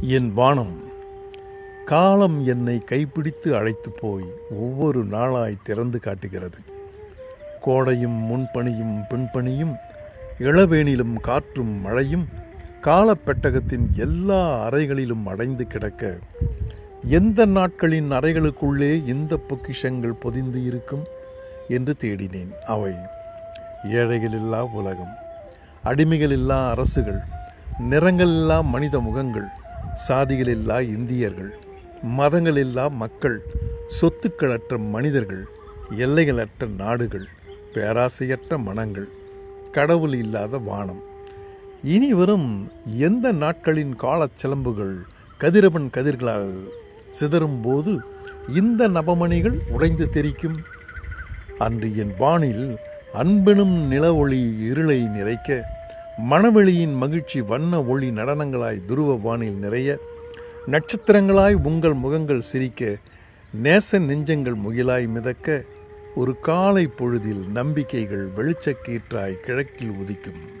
என் வானம் காலம் என்னை கைப்பிடித்து அழைத்து போய் ஒவ்வொரு நாளாய் திறந்து காட்டுகிறது. கோடையும் முன்பணியும் பின்பணியும் இளவேனிலும் காற்றும் மழையும் காலப்பெட்டகத்தின் எல்லா அறைகளிலும் அடைந்து கிடக்க எந்த நாட்களின் அறைகளுக்குள்ளே இந்த பொக்கிஷங்கள் பொதிந்து இருக்கும் என்று தேடினேன் அவை. ஏழைகளில்லா உலகம் அடிமைகளில்லா அரசுகள் நிறங்களில்லா மனித முகங்கள் சாதிகளில்லா இந்தியர்கள் மதங்களில்லா மக்கள் சொத்துக்களற்ற மனிதர்கள் எல்லைகளற்ற நாடுகள் பேராசையற்ற மனங்கள் கடவுள் இல்லாத வானம். இனி வரும் எந்த நாட்களின் காலச் சிலம்புகள் கதிரவன் கதிர்களால் சிதறும் போது இந்த நபமணிகள் உடைந்து தெரிக்கும்? அன்று என் வானில் அன்பெனும் நிலவொளி இருளை நிறைக்க மணவெளியின் மகிழ்ச்சி வண்ண ஒளி நடனங்களாய் துருவ வானில் நிறைய நட்சத்திரங்களாய் உங்கள் முகங்கள் சிரிக்க நேச நெஞ்சங்கள் முகிலாய் மிதக்க ஒரு காலை பொழுதில் நம்பிக்கைகள் வெளிச்சக்கீற்றாய் கிழக்கில் உதிக்கும்.